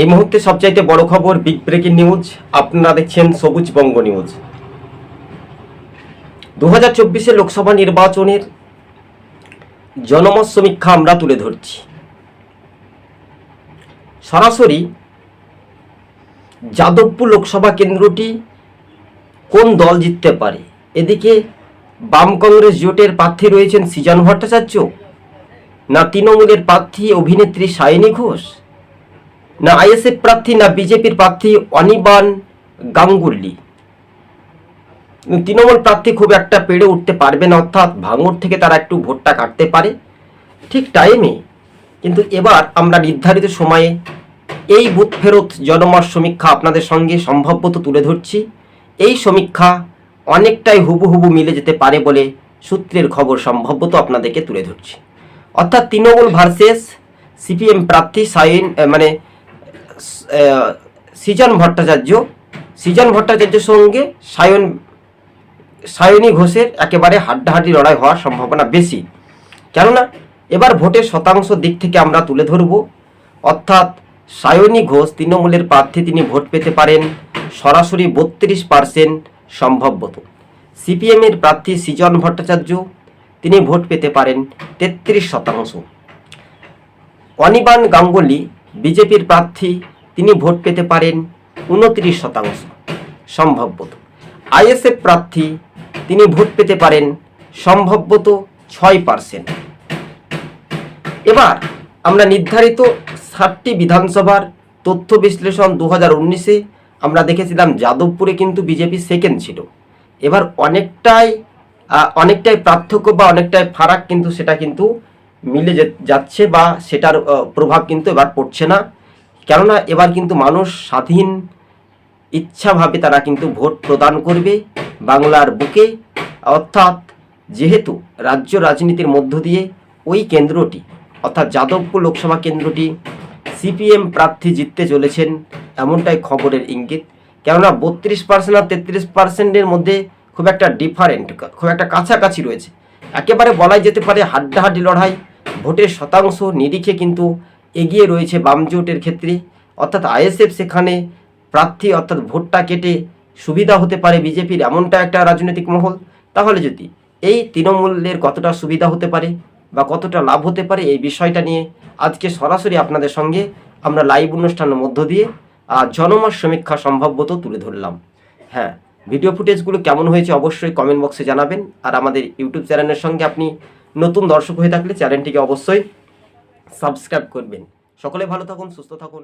এই মুহূর্তে সবচাইতে বড় খবর বিগ ব্রেকিং নিউজ আপনারা দেখছেন সবুজ বঙ্গ নিউজ। দু হাজার চব্বিশে লোকসভা নির্বাচনের জনমত সমীক্ষা আমরা তুলে ধরছি। সরাসরি যাদবপুর লোকসভা কেন্দ্রটি কোন দল জিততে পারে? এদিকে বাম কংগ্রেস জোটের প্রার্থী রয়েছেন সৃজন ভট্টাচার্য, না তৃণমূলের প্রার্থী অভিনেত্রী সায়নী ঘোষ? না আইএসএফ প্রার্থী, না বিজেপির প্রার্থী অনিবান গাঙ্গুলি। তৃণমূল প্রার্থী খুব একটা পেড়ে উঠতে পারবে না, অর্থাৎ ভাঙড় থেকে তারা একটু ভোটটা কাটতে পারে। ঠিক টাইমে, কিন্তু এবার আমরা নির্ধারিত সময়ে এই বুথ ফেরত জনমত সমীক্ষা আপনাদের সঙ্গে সম্ভাব্যত তুলে ধরছি। এই সমীক্ষা অনেকটাই হুবহুবু মিলে যেতে পারে বলে সূত্রের খবর সম্ভাব্যত আপনাদেরকে তুলে ধরছি। অর্থাৎ তৃণমূল ভার্সেস সিপিএম প্রার্থী সাইন মানে সৃজন ভট্টাচার্য, সৃজন ভট্টাচার্যের সঙ্গে সায়ন, সায়নী ঘোষের একেবারে হাড্ডাহাড্ডি লড়াই হওয়ার সম্ভাবনা বেশি। কেননা, এবার ভোটের শতাংশ দিক থেকে আমরা তুলে ধরব। অর্থাৎ সায়নী ঘোষ তৃণমূলের প্রার্থী, তিনি ভোট পেতে পারেন সরাসরি বত্রিশ পার্সেন্ট সম্ভবত সিপিএমের প্রার্থী সৃজন ভট্টাচার্য, তিনি ভোট পেতে পারেন তেত্রিশ শতাংশ। অনিবান গাঙ্গুলি বিজেপির প্রার্থী, তিনি ভোট পেতে পারেন উনত্রিশ শতাংশ। সম্ভবত আইএসএফ প্রার্থী, তিনি ভোট পেতে পারেন সম্ভবত ছয় পার্সেন্ট। এবার আমরা নির্ধারিত ষাটটি বিধানসভার তথ্য বিশ্লেষণ দু হাজার উনিশে আমরা দেখেছিলাম, যাদবপুরে কিন্তু বিজেপি সেকেন্ড ছিল। এবার অনেকটাই অনেকটাই পার্থক্য বা অনেকটাই ফারাক কিন্তু সেটা কিন্তু মিলে যাচ্ছে বা সেটার প্রভাব কিন্তু এবার পড়ছে না। কেননা এবার কিন্তু মানুষ স্বাধীন ইচ্ছাভাবে তারা কিন্তু ভোট প্রদান করবে বাংলার বুকে। অর্থাৎ যেহেতু রাজ্য রাজনীতির মধ্য দিয়ে ওই কেন্দ্রটি, অর্থাৎ যাদবপুর লোকসভা কেন্দ্রটি সিপিএম প্রার্থী জিততে চলেছেন, এমনটাই খবরের ইঙ্গিত। কেননা বত্রিশ পার্সেন্ট আর তেত্রিশ পার্সেন্টের মধ্যে খুব একটা ডিফারেন্ট খুব একটা কাছাকাছি রয়েছে। একেবারে বলাই যেতে পারে হাড্ডাহাড্ডি লড়াই ভোটের শতাংশ নিরিখে কিন্তু এগিয়ে রয়েছে বাম জোটের ক্ষেত্রে। অর্থাৎ আইএসএফ সেখানে প্রার্থী অর্থাৎ ভোটটা কেটে সুবিধা হতে পারে বিজেপির এমনটা একটা রাজনৈতিক মহল। তাহলে যদি এই তৃণমূলের কতটা সুবিধা হতে পারে বা কতটা লাভ হতে পারে এই বিষয়টা নিয়ে আজকে সরাসরি আপনাদের সঙ্গে আমরা লাইভ অনুষ্ঠানের মধ্য দিয়ে আহ, জনমত সমীক্ষা সম্ভাব্যত তুলে ধরলাম। হ্যাঁ ভিডিও ফুটেজগুলো কেমন হয়েছে অবশ্যই কমেন্ট বক্সে জানাবেন। আর আমাদের ইউটিউব চ্যানেলের সঙ্গে আপনি নতুন দর্শক হয়ে থাকলে চ্যানেলটিকে অবশ্যই সাবস্ক্রাইব করবেন। সকলে ভালো থাকুন সুস্থ থাকুন।